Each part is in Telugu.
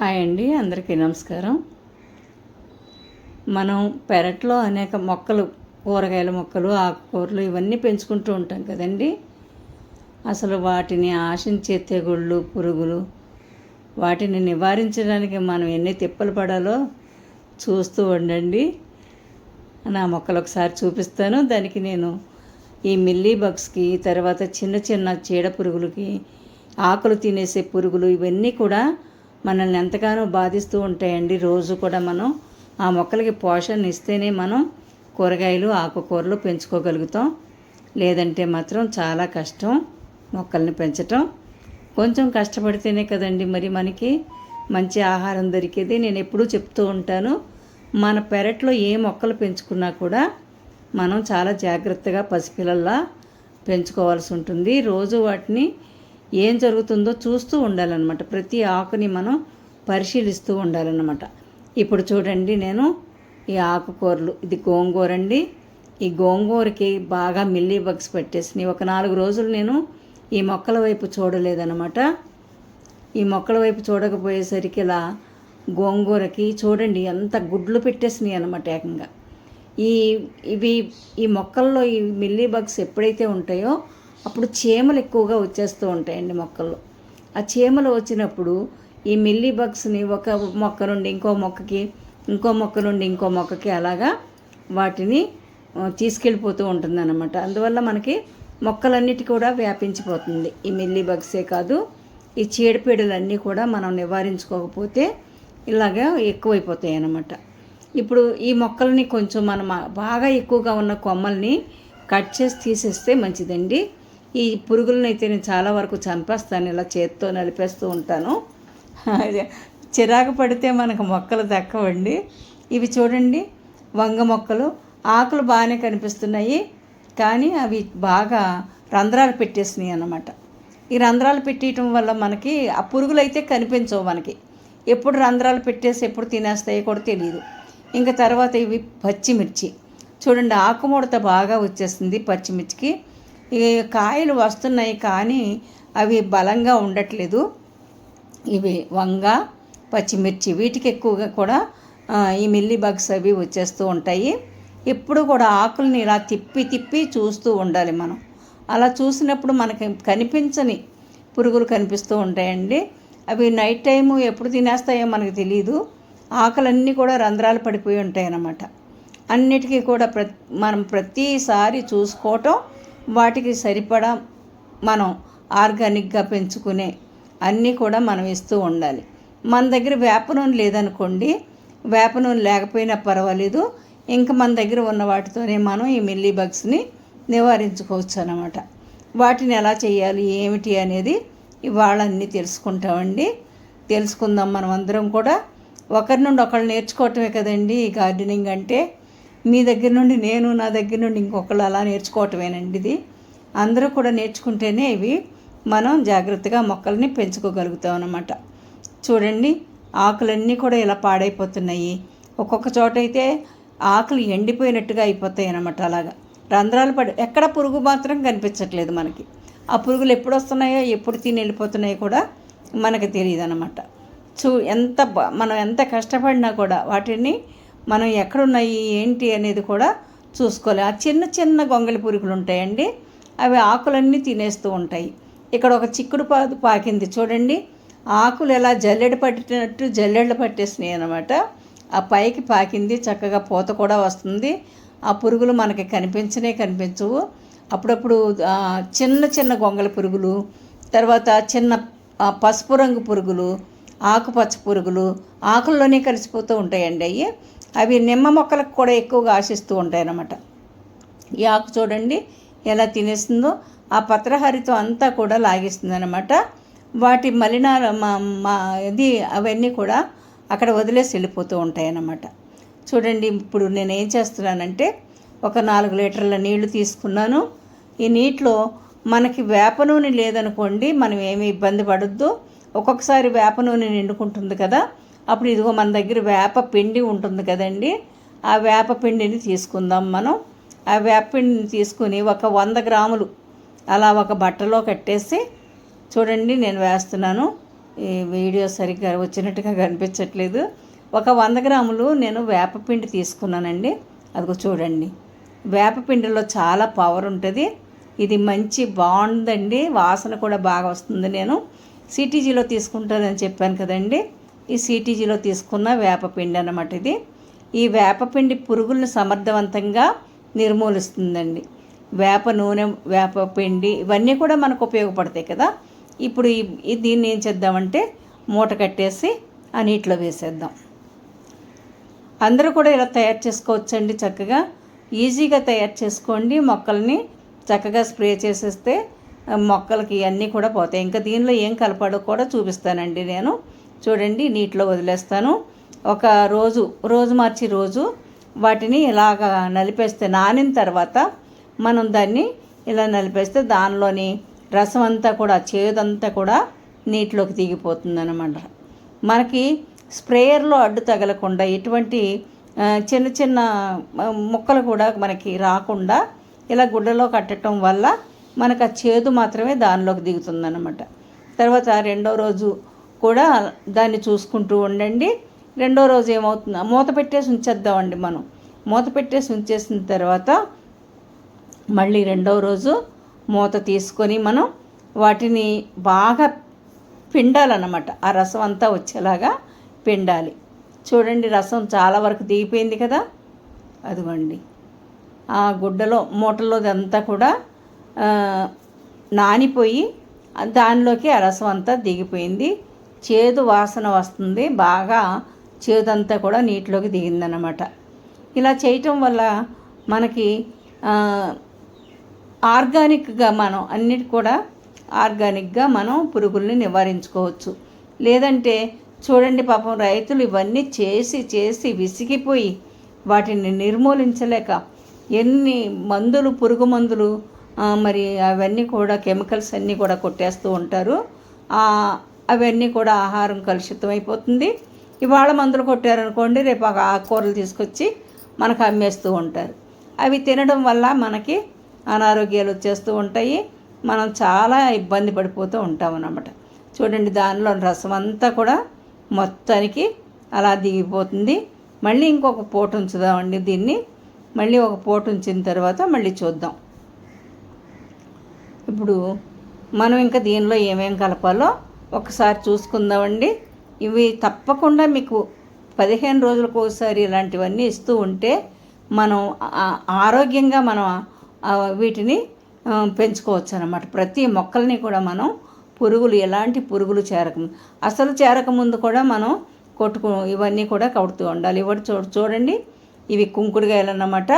హాయ్ అండి అందరికీ నమస్కారం. మనం పెరట్లో అనేక మొక్కలు కూరగాయల మొక్కలు ఆకుకూరలు ఇవన్నీ పెంచుకుంటూ ఉంటాం కదండి. అసలు వాటిని ఆశించే తెగుళ్ళు పురుగులు వాటిని నివారించడానికి మనం ఎన్ని తిప్పలు పడాలో చూస్తూ ఉండండి. నా మొక్కలు ఒకసారి చూపిస్తాను. దానికి నేను ఈ మిల్లీ బగ్స్కి తర్వాత చిన్న చిన్న చీడ పురుగులకి ఆకులు తినేసే పురుగులు ఇవన్నీ కూడా మనల్ని ఎంతగానో బాధిస్తూ ఉంటాయండి. రోజు కూడా మనం ఆ మొక్కలకి పోషణ ఇస్తేనే మనం కూరగాయలు ఆకుకూరలు పెంచుకోగలుగుతాం. లేదంటే మాత్రం చాలా కష్టం మొక్కల్ని పెంచటం. కొంచెం కష్టపడితేనే కదండి మరి మనకి మంచి ఆహారం దొరికేది. నేను ఎప్పుడూ చెప్తూ ఉంటాను మన పెరట్లో ఏ మొక్కలు పెంచుకున్నా కూడా మనం చాలా జాగ్రత్తగా పసిపిల్లల్లా పెంచుకోవాల్సి ఉంటుంది. రోజు వాటిని ఏం జరుగుతుందో చూస్తూ ఉండాలన్నమాట. ప్రతి ఆకుని మనం పరిశీలిస్తూ ఉండాలన్నమాట. ఇప్పుడు చూడండి నేను ఈ ఆకుకూరలు. ఇది గోంగూర అండి. ఈ గోంగూరకి బాగా మిల్లీ బగ్స్ పెట్టేసినాయి. ఒక నాలుగు రోజులు నేను ఈ మొక్కల వైపు చూడలేదన్నమాట. ఈ మొక్కల వైపు చూడకపోయేసరికి ఇలా గోంగూరకి చూడండి ఎంత గుడ్లు పెట్టేసినాయి అనమాట ఏకంగా. ఈ ఇవి ఈ మొక్కల్లో ఈ మిల్లీ బగ్స్ ఎప్పుడైతే ఉంటాయో అప్పుడు చీమలు ఎక్కువగా వచ్చేస్తూ ఉంటాయండి మొక్కల్లో. ఆ చీమలు వచ్చినప్పుడు ఈ మిల్లీ బగ్స్ని ఒక మొక్క నుండి ఇంకో మొక్కకి ఇంకో మొక్క నుండి ఇంకో మొక్కకి అలాగా వాటిని తీసుకెళ్ళిపోతూ ఉంటుంది అనమాట అందువల్ల మనకి మొక్కలన్నిటి కూడా వ్యాపించిపోతుంది. ఈ మిల్లీ బగ్సే కాదు ఈ చీడపీడలన్నీ కూడా మనం నివారించుకోకపోతే ఇలాగా ఎక్కువైపోతాయి అన్నమాట ఇప్పుడు ఈ మొక్కల్ని కొంచెం మనం బాగా ఎక్కువగా ఉన్న కొమ్మల్ని కట్ చేసి తీసేస్తే మంచిదండి. ఈ పురుగులనైతే అయితే నేను చాలా వరకు చంపేస్తాను ఇలా చేత్తో నలిపేస్తూ ఉంటాను. చిరాకు పడితే మనకు మొక్కలు దక్కవండి. ఇవి చూడండి వంగ మొక్కలు ఆకులు బాగానే కనిపిస్తున్నాయి కానీ అవి బాగా రంధ్రాలు పెట్టేసినాయి అన్నమాట. ఈ రంధ్రాలు పెట్టేయటం వల్ల మనకి ఆ పురుగులు అయితే కనిపించవు మనకి. ఎప్పుడు రంధ్రాలు పెట్టేసి ఎప్పుడు తినేస్తాయో కూడా తెలియదు ఇంకా తర్వాత ఇవి పచ్చిమిర్చి. చూడండి ఆకుముడత బాగా వచ్చేస్తుంది పచ్చిమిర్చికి. ఈ కాయలు వస్తున్నాయి కానీ అవి బలంగా ఉండట్లేదు. ఇవి వంగ పచ్చిమిర్చి వీటికి ఎక్కువగా కూడా ఈ మిల్లీ బగ్స్ అవి వచ్చేస్తూ ఉంటాయి. ఎప్పుడు కూడా ఆకుల్ని ఇలా తిప్పి తిప్పి చూస్తూ ఉండాలి మనం. అలా చూసినప్పుడు మనకి కనిపించని పురుగులు కనిపిస్తూ ఉంటాయండి. అవి నైట్ టైము ఎప్పుడు తినేస్తాయో మనకు తెలియదు ఆకులన్నీ కూడా రంధ్రాలు పడిపోయి ఉంటాయి అన్నమాట అన్నిటికీ కూడా ప్ర మనం ప్రతిసారి చూసుకోవటం వాటికి సరిపడా మనం ఆర్గానిక్గా పెంచుకునే అన్నీ కూడా మనం ఇస్తూ ఉండాలి. మన దగ్గర వేప నూనె లేదనుకోండి వేప నూనె లేకపోయినా పర్వాలేదు. ఇంకా మన దగ్గర ఉన్న వాటితోనే మనం ఈ మిల్లీ బగ్స్ని నివారించుకోవచ్చు అనమాట వాటిని ఎలా చేయాలి ఏమిటి అనేది ఇవాళ అన్నీ తెలుసుకుంటామండి. తెలుసుకుందాం మనం అందరం కూడా. ఒకరి నుండి ఒకళ్ళు నేర్చుకోవటమే కదండి ఈ గార్డెనింగ్ అంటే. మీ దగ్గర నుండి నేను నా దగ్గర నుండి ఇంకొకళ్ళు అలా నేర్చుకోవటమేనండి ఇది. అందరూ కూడా నేర్చుకుంటేనే ఇవి మనం జాగ్రత్తగా మొక్కల్ని పెంచుకోగలుగుతాం అన్నమాట. చూడండి ఆకులన్నీ కూడా ఇలా పాడైపోతున్నాయి. ఒక్కొక్క చోట అయితే ఆకులు ఎండిపోయినట్టుగా అయిపోతాయి అన్నమాట అలాగా. రంధ్రాలు పడి ఎక్కడ పురుగు మాత్రం కనిపించట్లేదు మనకి. ఆ పురుగులు ఎప్పుడు వస్తున్నాయో ఎప్పుడు తిని వెళ్ళిపోతున్నాయో కూడా మనకు తెలియదు అనమాట చూ ఎంత మనం ఎంత కష్టపడినా కూడా వాటిని మనం ఎక్కడున్నాయి ఏంటి అనేది కూడా చూసుకోవాలి. ఆ చిన్న చిన్న గొంగళి పురుగులు ఉంటాయండి. అవి ఆకులన్నీ తినేస్తూ ఉంటాయి. ఇక్కడ ఒక చిక్కుడు పాదు పాకింది చూడండి. ఆకులు ఎలా జల్లెడ పట్టినట్టు జల్లెడలు పట్టేసినాయి అనమాట ఆ పైకి పాకింది చక్కగా పూత కూడా వస్తుంది. ఆ పురుగులు మనకి కనిపించనే కనిపించవు. అప్పుడప్పుడు చిన్న చిన్న గొంగళి పురుగులు తర్వాత చిన్న పసుపు రంగు పురుగులు ఆకుపచ్చ పురుగులు ఆకుల్లోనే కలిసిపోతూ ఉంటాయండి అవి అవి నిమ్మ మొక్కలకు కూడా ఎక్కువగా ఆశిస్తూ ఉంటాయన్నమాట. ఈ ఆకు చూడండి ఎలా తినేస్తుందో ఆ పత్రహరితో అంతా కూడా లాగేస్తుంది అనమాట వాటి మలినాల మా మా ఇది అవన్నీ కూడా అక్కడ వదిలేసి వెళ్ళిపోతూ ఉంటాయి అన్నమాట చూడండి ఇప్పుడు నేను ఏం చేస్తున్నానంటే ఒక నాలుగు లీటర్ల నీళ్ళు తీసుకున్నాను. ఈ నీటిలో మనకి వేప నూనె లేదనుకోండి మనం ఏమి ఇబ్బంది పడద్దు. ఒక్కొక్కసారి వేప నూనె నిండుకుంటుంది కదా అప్పుడు ఇదిగో మన దగ్గర వేప పిండి ఉంటుంది కదండి ఆ వేప పిండిని తీసుకుందాం మనం. ఆ వేప పిండిని తీసుకుని ఒక వంద గ్రాములు అలా ఒక బట్టలో కట్టేసి చూడండి నేను వేస్తున్నాను. ఈ వీడియో సరిగ్గా వచ్చినట్టుగా కనిపించట్లేదు. ఒక వంద గ్రాములు నేను వేపపిండి తీసుకున్నానండి. అదిగో చూడండి వేపపిండిలో చాలా పవర్ ఉంటుంది. ఇది మంచి బాగుందండి వాసన కూడా బాగా వస్తుంది. నేను సిటీజీలో తీసుకుంటానని చెప్పాను కదండి. ఈ సిటీజీలో తీసుకున్న వేపపిండి అన్నమాట ఇది. ఈ వేపపిండి పురుగులను సమర్థవంతంగా నిర్మూలిస్తుందండి. వేప నూనె వేప పిండి ఇవన్నీ కూడా మనకు ఉపయోగపడతాయి కదా. ఇప్పుడు ఈ దీన్ని ఏం చేద్దామంటే మూట కట్టేసి ఆ నీటిలో వేసేద్దాం. అందరూ కూడా ఇలా తయారు చేసుకోవచ్చండి చక్కగా. ఈజీగా తయారు చేసుకోండి. మొక్కల్ని చక్కగా స్ప్రే చేసేస్తే మొక్కలకి అన్నీ కూడా పోతాయి. ఇంకా దీనిలో ఏం కలపడో కూడా చూపిస్తానండి నేను. చూడండి నీటిలో వదిలేస్తాను. ఒక రోజు రోజు మార్చి రోజు వాటిని ఇలాగ నలిపేస్తే నానిన తర్వాత మనం దాన్ని ఇలా నలిపేస్తే దానిలోని రసం అంతా కూడా చేదంతా కూడా నీటిలోకి దిగిపోతుంది అనమాట మనకి స్ప్రేయర్లో అడ్డు తగలకుండా ఎటువంటి చిన్న చిన్న ముక్కలు కూడా మనకి రాకుండా ఇలా గుడ్డలో కట్టడం వల్ల మనకు ఆ చేదు మాత్రమే దానిలోకి దిగుతుందన్నమాట. తర్వాత రెండో రోజు కూడా దాన్ని చూసుకుంటూ ఉండండి. రెండో రోజు ఏమవుతుంది? మూత పెట్టేసి ఉంచేద్దామండి మనం. మూత పెట్టేసి ఉంచేసిన తర్వాత మళ్ళీ రెండవ రోజు మూత తీసుకొని మనం వాటిని బాగా పిండాలన్నమాట. ఆ రసం అంతా వచ్చేలాగా పిండాలి. చూడండి రసం చాలా వరకు దిగిపోయింది కదా. అదిగోండి. ఆ గుడ్డలో మూటలో అంతా కూడా నానిపోయి దానిలోకి ఆ రసం అంతా దిగిపోయింది. చేదు వాసన వస్తుంది బాగా చేదంతా కూడా నీటిలోకి దిగిందనమాట ఇలా చేయటం వల్ల మనకి ఆర్గానిక్గా మనం అన్నిటి కూడా ఆర్గానిక్గా మనం పురుగుల్ని నివారించుకోవచ్చు. లేదంటే చూడండి పాపం రైతులు ఇవన్నీ చేసి చేసి విసిగిపోయి వాటిని నిర్మూలించలేక ఎన్ని మందులు పురుగు మందులు మరి అవన్నీ కూడా కెమికల్స్ అన్నీ కూడా కొట్టేస్తూ ఉంటారు. అవన్నీ కూడా ఆహారం కలుషితం అయిపోతుంది. ఇవాళ మందులు కొట్టారనుకోండి రేపు ఆకుకూరలు తీసుకొచ్చి మనకు అమ్మేస్తూ ఉంటారు. అవి తినడం వల్ల మనకి అనారోగ్యాలు వచ్చేస్తూ ఉంటాయి. మనం చాలా ఇబ్బంది పడిపోతూ ఉంటాం అన్నమాట. చూడండి దానిలో రసం అంతా కూడా మొత్తానికి అలా దిగిపోతుంది. మళ్ళీ ఇంకొక పూట ఉంచుదామండి దీన్ని. మళ్ళీ ఒక పూట ఉంచిన తర్వాత మళ్ళీ చూద్దాం. ఇప్పుడు మనం ఇంకా దీనిలో ఏమేం కలపాలో ఒకసారి చూసుకుందామండి. ఇవి తప్పకుండా మీకు పదిహేను రోజులకు ఒకసారి ఇలాంటివన్నీ ఇస్తూ ఉంటే మనం ఆరోగ్యంగా మనం వీటిని పెంచుకోవచ్చు అనమాట ప్రతి మొక్కల్ని కూడా మనం పురుగులు ఎలాంటి పురుగులు చేరకముందు అసలు చేరకముందు కూడా మనం కొట్టుకు ఇవన్నీ కూడా కడుతూ ఉండాలి. ఇవి చూ చూడండి. ఇవి కుంకుడుగాయలు అన్నమాట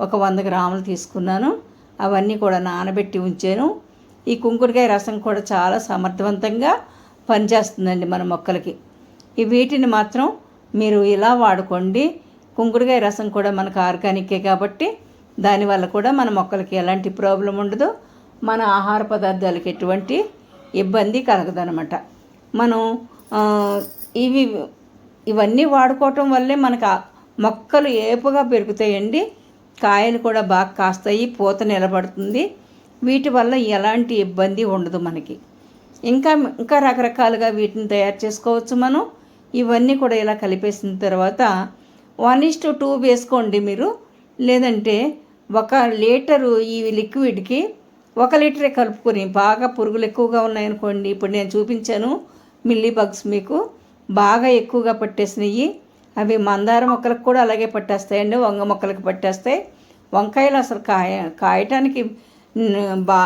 ఒక వంద గ్రాములు తీసుకున్నాను. అవన్నీ కూడా నానబెట్టి ఉంచాను. ఈ కుంకుడుకాయ రసం కూడా చాలా సమర్థవంతంగా పనిచేస్తుందండి మన మొక్కలకి. ఈ వీటిని మాత్రం మీరు ఇలా వాడుకోండి. కుంకుడుకాయ రసం కూడా మనకు ఆర్గానికే కాబట్టి దానివల్ల కూడా మన మొక్కలకి ఎలాంటి ప్రాబ్లం ఉండదు. మన ఆహార పదార్థాలకి ఎటువంటి ఇబ్బంది కలగదనమాట మనం ఇవి ఇవన్నీ వాడుకోవటం వల్లే మనకు మొక్కలు ఏపుగా పెరుగుతాయండి. కాయలు కూడా బాగా కాస్తాయి పూత నిలబడుతుంది. వీటి వల్ల ఎలాంటి ఇబ్బంది ఉండదు మనకి. ఇంకా ఇంకా రకరకాలుగా వీటిని తయారు చేసుకోవచ్చు మనం. ఇవన్నీ కూడా ఇలా కలిపేసిన తర్వాత వన్ ఇస్ టు టూ వేసుకోండి మీరు. లేదంటే ఒక లీటరు ఈ లిక్విడ్కి ఒక లీటరే కలుపుకొని బాగా పురుగులు ఎక్కువగా ఉన్నాయనుకోండి. ఇప్పుడు నేను చూపించాను మిల్లీ బగ్స్ మీకు. బాగా ఎక్కువగా పట్టేసినాయి. అవి మందార మొక్కలకు కూడా అలాగే పట్టేస్తాయండి వంగ మొక్కలకు పట్టేస్తాయి. వంకాయలు అసలు కాయ కాయటానికి బా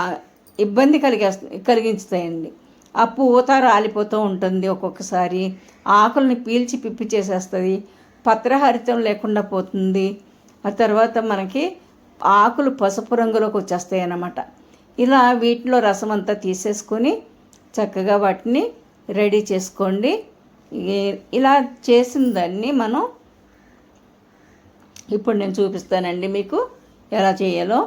ఇబ్బంది కలిగే కలిగించుతాయండి. ఆ పూత రాలిపోతూ ఉంటుంది ఒక్కొక్కసారి. ఆకుల్ని పీల్చి పిప్పి చేసేస్తుంది. పత్రహరితం లేకుండా పోతుంది. ఆ తర్వాత మనకి ఆకులు పసుపు రంగులోకి వచ్చేస్తాయి అన్నమాట ఇలా వీటిలో రసం అంతా తీసేసుకొని చక్కగా వాటిని రెడీ చేసుకోండి. ఇలా చేసిన దాన్ని మనం ఇప్పుడు నేను చూపిస్తానండి మీకు ఎలా చేయాలో.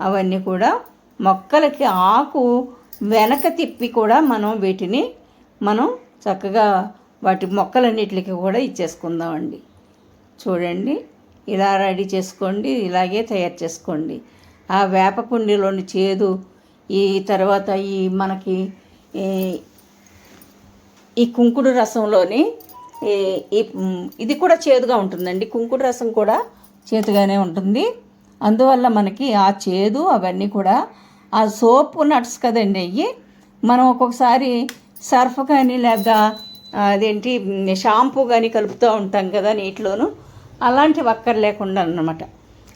అవన్నీ కూడా మొక్కలకి ఆకు వెనక తిప్పి కూడా మనం వీటిని మనం చక్కగా వాటి మొక్కలన్నిటికి కూడా ఇచ్చేసుకుందామండి. చూడండి ఇలా రెడీ చేసుకోండి ఇలాగే తయారు చేసుకోండి. ఆ వేపకుండీలోని చేదు ఈ తర్వాత ఈ మనకి ఈ కుంకుడు రసంలోని ఈ- ఇది కూడా చేదుగా ఉంటుందండి. కుంకుడు రసం కూడా చేదుగానే ఉంటుంది. అందువల్ల మనకి ఆ చేదు అవన్నీ కూడా ఆ సోప్ నట్స్ కదండి అవి మనం ఒక్కొక్కసారి సర్ఫ్ కానీ లేక అదేంటి షాంపూ కానీ కలుపుతూ ఉంటాం కదా నీటిలోను అలాంటివి అక్కర్ లేకుండా అనమాట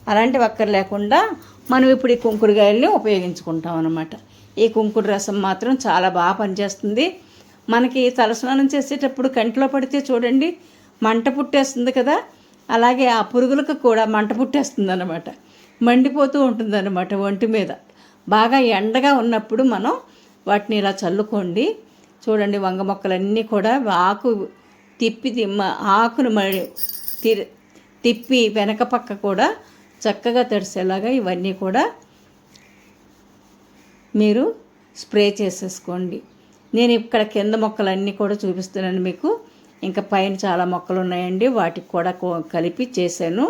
అలాంటివి అక్కర్ లేకుండా మనం ఇప్పుడు ఈ కుంకుడుగాయల్ని ఉపయోగించుకుంటాం అనమాట ఈ కుంకుడు రసం మాత్రం చాలా బాగా పనిచేస్తుంది. మనకి తలస్నానం చేసేటప్పుడు కంటిలో పడితే చూడండి మంట పుట్టేస్తుంది కదా అలాగే ఆ పురుగులకు కూడా మంట పుట్టేస్తుంది అనమాట మండిపోతూ ఉంటుందన్నమాట ఒంటి మీద. బాగా ఎండగా ఉన్నప్పుడు మనం వాటిని ఇలా చల్లుకోండి. చూడండి వంగ మొక్కలన్నీ కూడా ఆకు తిప్పి తిమ్మ ఆకును మరి తిరి తిప్పి వెనక పక్క కూడా చక్కగా తడిసేలాగా ఇవన్నీ కూడా మీరు స్ప్రే చేసేసుకోండి. నేను ఇక్కడ కింద మొక్కలన్నీ కూడా చూపిస్తున్నాను మీకు. ఇంకా పైన చాలా మొక్కలు ఉన్నాయండి. వాటికి కూడా కలిపి చేశాను.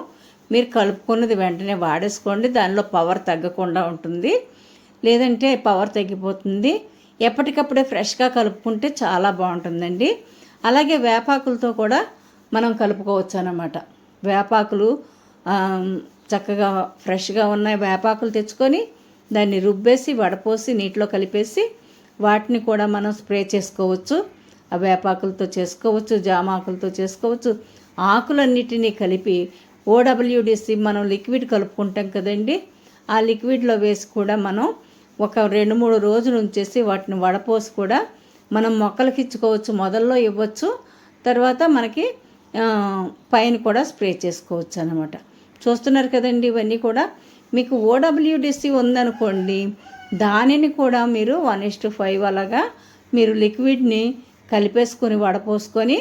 మీరు కలుపుకున్నది వెంటనే వాడేసుకోండి. దానిలో పవర్ తగ్గకుండా ఉంటుంది. లేదంటే పవర్ తగ్గిపోతుంది. ఎప్పటికప్పుడే ఫ్రెష్గా కలుపుకుంటే చాలా బాగుంటుందండి. అలాగే వేపాకులతో కూడా మనం కలుపుకోవచ్చు అన్నమాట. వేపాకులు చక్కగా ఫ్రెష్గా ఉన్న వేపాకులు తెచ్చుకొని దాన్ని రుబ్బేసి వడపోసి నీటిలో కలిపేసి వాటిని కూడా మనం స్ప్రే చేసుకోవచ్చు. ఆ వేపాకులతో చేసుకోవచ్చు జామాకులతో చేసుకోవచ్చు. ఆకులన్నిటినీ కలిపి ఓడబ్ల్యూడిసి మనం లిక్విడ్ కలుపుకుంటాం కదండి. ఆ లిక్విడ్లో వేసి కూడా మనం ఒక రెండు మూడు రోజులు ఉంచేసి వాటిని వడపోసి కూడా మనం మొక్కలకి ఇచ్చుకోవచ్చు మొదల్లో ఇవ్వచ్చు. తర్వాత మనకి పైన కూడా స్ప్రే చేసుకోవచ్చు అనమాట చూస్తున్నారు కదండి ఇవన్నీ కూడా. మీకు ఓడబ్ల్యూడిసి ఉందనుకోండి దానిని కూడా మీరు వన్ ఇస్ టు ఫైవ్ అలాగా మీరు లిక్విడ్ని కలిపేసుకొని వడపోసుకొని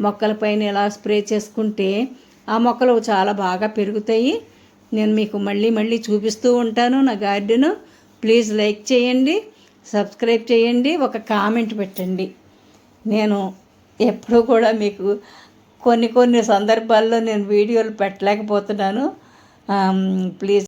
మొక్కలపైన ఇలా స్ప్రే చేసుకుంటే ఆ మొక్కలు చాలా బాగా పెరుగుతాయి. నేను మీకు మళ్ళీ మళ్ళీ చూపిస్తూ ఉంటాను నా గార్డెను. ప్లీజ్ లైక్ చేయండి సబ్స్క్రైబ్ చేయండి ఒక కామెంట్ పెట్టండి. నేను ఎప్పుడూ కూడా మీకు కొన్ని కొన్ని సందర్భాల్లో నేను వీడియోలు పెట్టలేకపోతున్నాను. ప్లీజ్